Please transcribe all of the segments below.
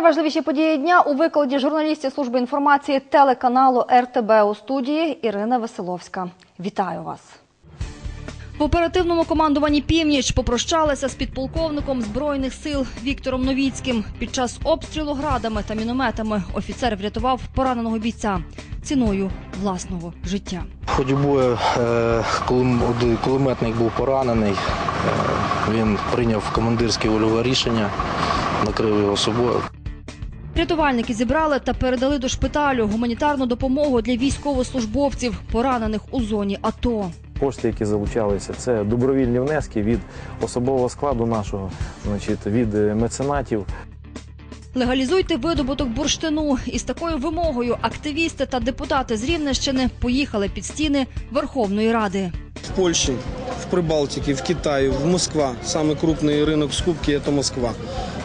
Найважливіші події дня у викладі журналістів служби інформації телеканалу РТБ у студії Ірина Веселовська. Вітаю вас. В оперативному командуванні Північ попрощалися з підполковником збройних сил Віктором Новіцьким. Під час обстрілу градами та мінометами офіцер врятував пораненого бійця ціною власного життя. В ході бою, коли кулеметник був поранений, е, він прийняв командирське вольове рішення, накрив його собою. Рятувальники зібрали та передали до шпиталю гуманітарну допомогу для військовослужбовців, поранених у зоні АТО. Кошти, які залучалися, це добровільні внески від особового складу нашого, значить, від е, меценатів. Легалізуйте видобуток бурштину. Із такою вимогою активісти та депутати з Рівненщини поїхали під стіни Верховної Ради. В Польше, в Прибалтике, в Китае, в Москва. Самый крупный рынок скупки – это Москва.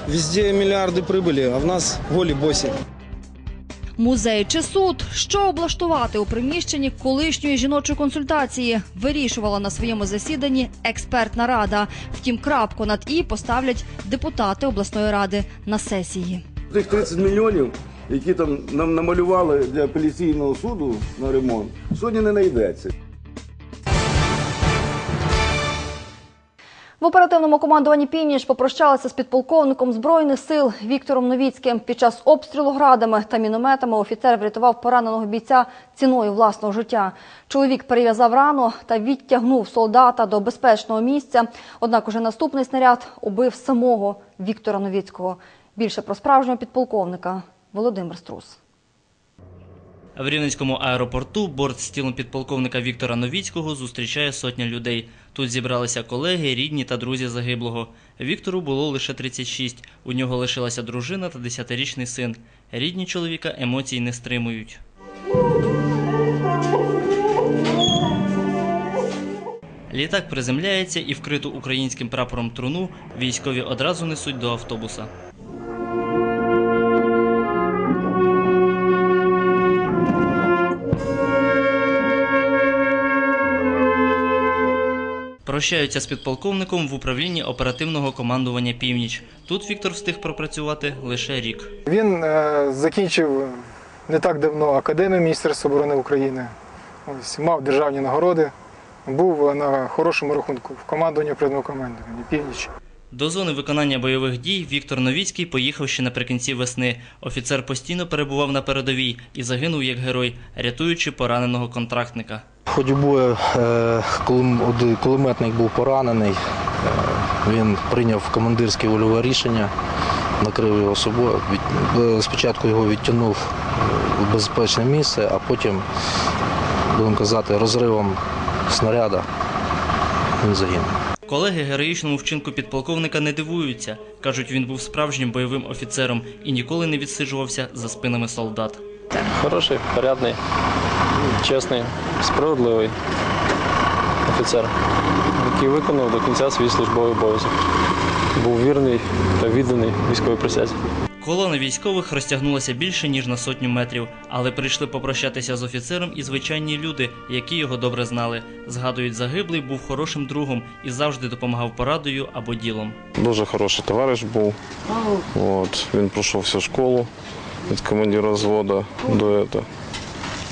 Везде миллиарды прибыли, а в нас голі босі. Музей чи суд, що облаштувати у приміщенні колишньої жіночої консультації, вирішувала на своєму засіданні експертна рада. Втім, крапку над і поставлять депутати обласної ради на сесії. Тих 30 мільйонів, які там нам намалювали для апеляційного суду на ремонт, сьогодні не знайдеться. В оперативному командуванні Північ попрощалися з підполковником збройних сил Віктором Новіцьким. Під час обстрілу градами та мінометами офіцер врятував пораненого бійця ціною власного життя. Чоловік перев'язав рану та відтягнув солдата до безпечного місця. Однак уже наступний снаряд убив самого Віктора Новіцького. Більше про справжнього підполковника Володимир Струс. В Рівненському аеропорту борт з тілом підполковника Віктора Новіцького зустрічає сотня людей. Тут зібралися колеги, рідні та друзі загиблого. Віктору було лише 36. У нього лишилася дружина та 10-річний син. Рідні чоловіка емоцій не стримують. Літак приземляється і вкриту українським прапором труну військові одразу несуть до автобуса. Прощаються з підполковником в управлінні оперативного командування Північ. Тут Віктор встиг пропрацювати лише рік. Він е, закінчив не так давно академію Міністерства оборони України. Ось мав державні нагороди, був на хорошому рахунку в командуванні оперативного командування Північ. До зони виконання бойових дій Віктор Новіцький поїхав ще наприкінці весни. Офіцер постійно перебував на передовій і загинув як герой, рятуючи пораненого контрактника. Ході бою, е, коли м- один кулеметник був поранений, е, він прийняв командирське вольове рішення, накрив його собою. Е, Спочатку його відтягнув в безпечне місце, а потім, будемо казати, розривом снаряда він загинув. Колеги героїчному вчинку підполковника не дивуються. Кажуть, він був справжнім бойовим офіцером і ніколи не відсиджувався за спинами солдат. Хороший, порядний, чесний, справедливий офіцер, який виконав до кінця свій службовий обов'язок. Був вірний та відданий військовій присязі. Колона військових розтягнулася більше ніж на сотню метрів, але прийшли попрощатися з офіцером і звичайні люди, які його добре знали. Згадують, загиблий був хорошим другом і завжди допомагав порадою або ділом. Дуже хороший товариш був. От, він пройшов всю школу від командира взводу до цього.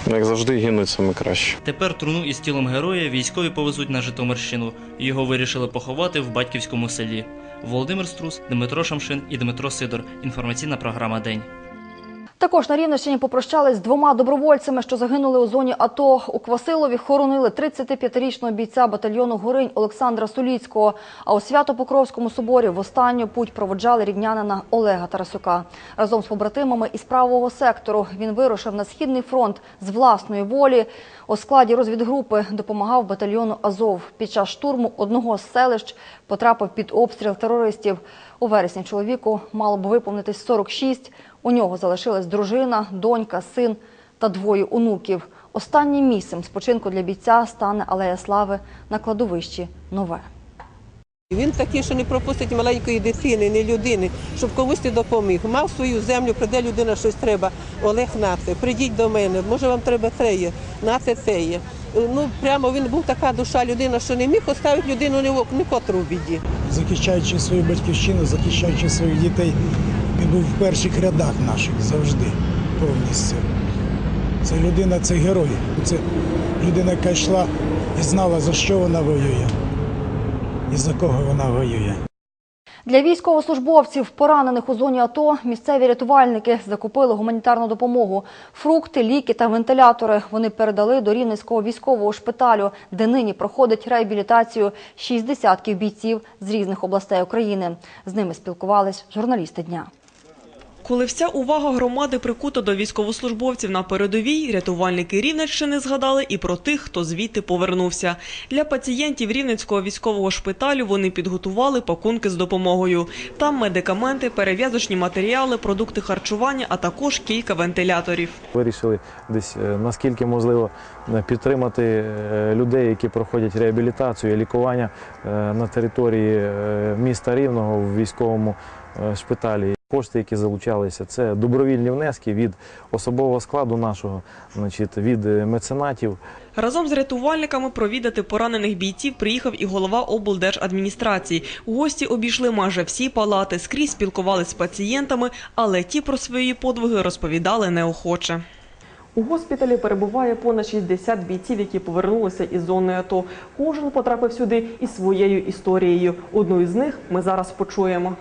Як завжди, гинуть саме краще. Тепер труну із тілом героя військові повезуть на Житомирщину. Його вирішили поховати в батьківському селі. Володимир Струс, Дмитро Шамшин і Дмитро Сидор. Інформаційна програма День. Також на Рівненщині попрощались з двома добровольцями, що загинули у зоні АТО. У Квасилові хоронили 35-річного бійця батальйону Горинь Олександра Суліцького. А у Свято-Покровському соборі в останню путь проводжали рівнянина Олега Тарасюка. Разом з побратимами із правого сектору він вирушив на східний фронт з власної волі. У складі розвідгрупи допомагав батальйону Азов. Під час штурму одного з селищ потрапив під обстріл терористів. У вересні чоловіку мало б виповнитись 46. У нього залишилась дружина, донька, син та двоє онуків. Останнім місцем спочинку для бійця стане Алея Слави на кладовищі Нове. Він такий, що не пропустить маленької дитини, не людини, щоб комусь ти допоміг. Мав свою землю, прийде людина, щось треба. Олег нате, прийдіть до мене, може вам треба теє, нате теє. Ну прямо він був така душа людина, що не міг оставити людину ні котру в біді. захищаючи свою батьківщину, захищаючи своїх дітей, був в перших рядах наших завжди повністю. Це людина, це герой. Це людина, яка йшла і знала, за що вона воює і за кого вона воює. Для військовослужбовців, поранених у зоні АТО, місцеві рятувальники закупили гуманітарну допомогу. Фрукти, ліки та вентилятори вони передали до Рівненського військового шпиталю, де нині проходить реабілітацію шість десятків бійців з різних областей України. З ними спілкувались журналісти дня. Коли вся увага громади прикута до військовослужбовців на передовій, рятувальники Рівненщини згадали і про тих, хто звідти повернувся. Для пацієнтів Рівненського військового шпиталю вони підготували пакунки з допомогою. Там медикаменти, перев'язочні матеріали, продукти харчування, а також кілька вентиляторів. Вирішили десь е, наскільки можливо е, підтримати е, людей, які проходять реабілітацію і лікування на території міста Рівного в військовому шпиталі. Кошти, які залучалися, це добровільні внески від особового складу нашого, значить, від е, меценатів. Разом з рятувальниками провідати поранених бійців приїхав і голова облдержадміністрації. Гості обійшли майже всі палати, скрізь спілкувалися з пацієнтами, але ті про свої подвиги розповідали неохоче. У госпіталі перебуває понад 60 бійців, які повернулися із зони АТО. Кожен потрапив сюди із своєю історією. Одну із них ми зараз почуємо.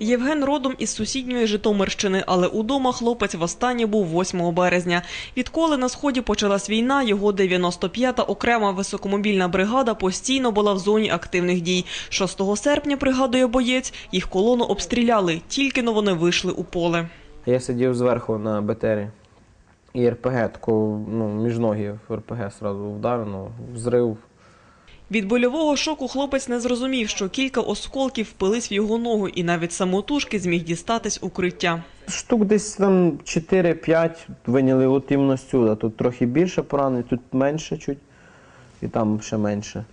Євген родом із сусідньої Житомирщини, але удома хлопець востаннє був 8 березня. Відколи на сході почалась війна, його 95-та окрема високомобільна бригада постійно була в зоні активних дій. 6 серпня, пригадує боєць, їх колону обстріляли, тільки но вони вийшли у поле. Я сидів зверху на БТРі. І РПГ, тако, ну, між ноги РПГ сразу вдарено, взрив. Від больового шоку хлопець не зрозумів, що кілька осколків впились в його ногу і навіть самотужки зміг дістатись укриття. Штук десь там 4-5 виняли от іменно сюди. Тут трохи більше поранень, тут менше чуть, і там ще менше.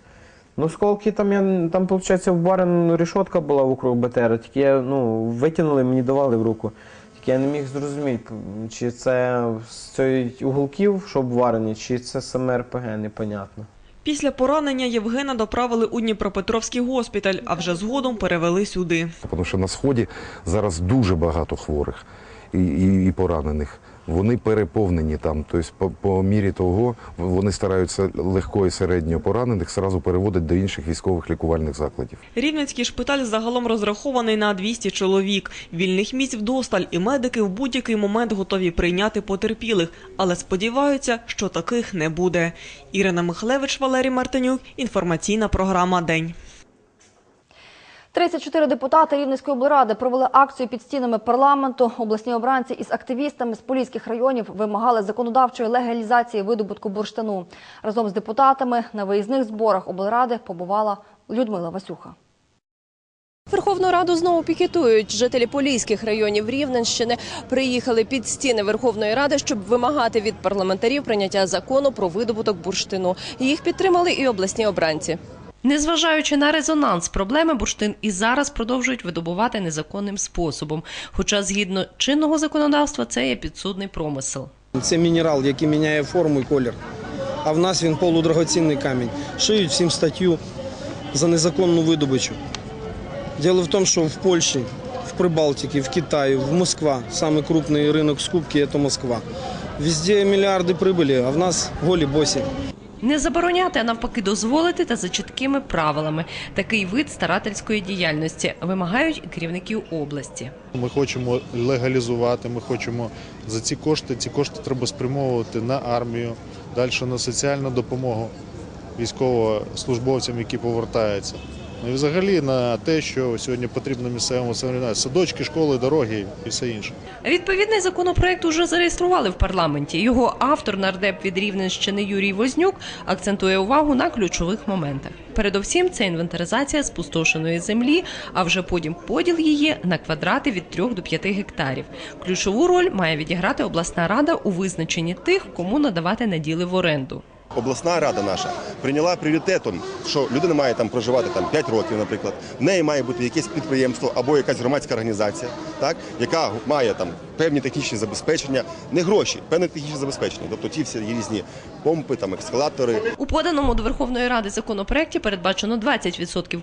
Ну, осколки там я там, виходить, в барин решетка була вокруг БТР, тільки я ну, витягнули, мені давали в руку. Тільки я не міг зрозуміти, чи це з цієї уголків, що обварені, чи це саме РПГ, непонятно. Після поранення Євгена доправили у Дніпропетровський госпіталь, а вже згодом перевели сюди. Тому що на сході зараз дуже багато хворих і, і, і поранених. Вони переповнені там. Тобто, по, по мірі того, вони стараються легко і середньо поранених зразу переводити до інших військових лікувальних закладів. Рівненський шпиталь загалом розрахований на 200 чоловік. Вільних місць вдосталь, і медики в будь-який момент готові прийняти потерпілих, але сподіваються, що таких не буде. Ірина Михлевич, Валерій Мартинюк. Інформаційна програма День. 34 депутати Рівненської облради провели акцію під стінами парламенту. Обласні обранці із активістами з поліських районів вимагали законодавчої легалізації видобутку бурштину. Разом з депутатами на виїзних зборах облради побувала Людмила Васюха. Верховну Раду знову пікетують. Жителі поліських районів Рівненщини приїхали під стіни Верховної Ради, щоб вимагати від парламентарів прийняття закону про видобуток бурштину. Їх підтримали і обласні обранці. Незважаючи на резонанс проблеми, бурштин і зараз продовжують видобувати незаконним способом. Хоча, згідно чинного законодавства, це є підсудний промисел. Це мінерал, який міняє форму і колір. А в нас він полудрагоцінний камінь. Шиють всім статтю за незаконну видобичу. Діло в тому, що в Польщі, в Прибалтиці, в Китаї, в Москва, самый крупный рынок скупки – це Москва. Везде мільярди прибылі, а в нас голі босі. Не забороняти, а навпаки, дозволити та за чіткими правилами. Такий вид старательської діяльності вимагають керівників області. Ми хочемо легалізувати, ми хочемо за ці кошти, ці кошти треба спрямовувати на армію, далі на соціальну допомогу військовослужбовцям, які повертаються. Ну і взагалі на те, що сьогодні потрібно місцевому самоврядуванню. садочки, школи, дороги і все інше. Відповідний законопроект уже зареєстрували в парламенті. Його автор, нардеп від Рівненщини Юрій Вознюк, акцентує увагу на ключових моментах. Передовсім це інвентаризація спустошеної землі, а вже потім поділ її на квадрати від 3 до 5 гектарів. Ключову роль має відіграти обласна рада у визначенні тих, кому надавати наділи в оренду. Обласна рада наша прийняла пріоритетом, що людина має там проживати там 5 років, наприклад. В неї має бути якесь підприємство або якась громадська організація, так яка має там певні технічні забезпечення, не гроші, певне технічне забезпечення. Тобто ті всі різні помпи, там ескалатори. У поданому до Верховної Ради законопроекті передбачено 20%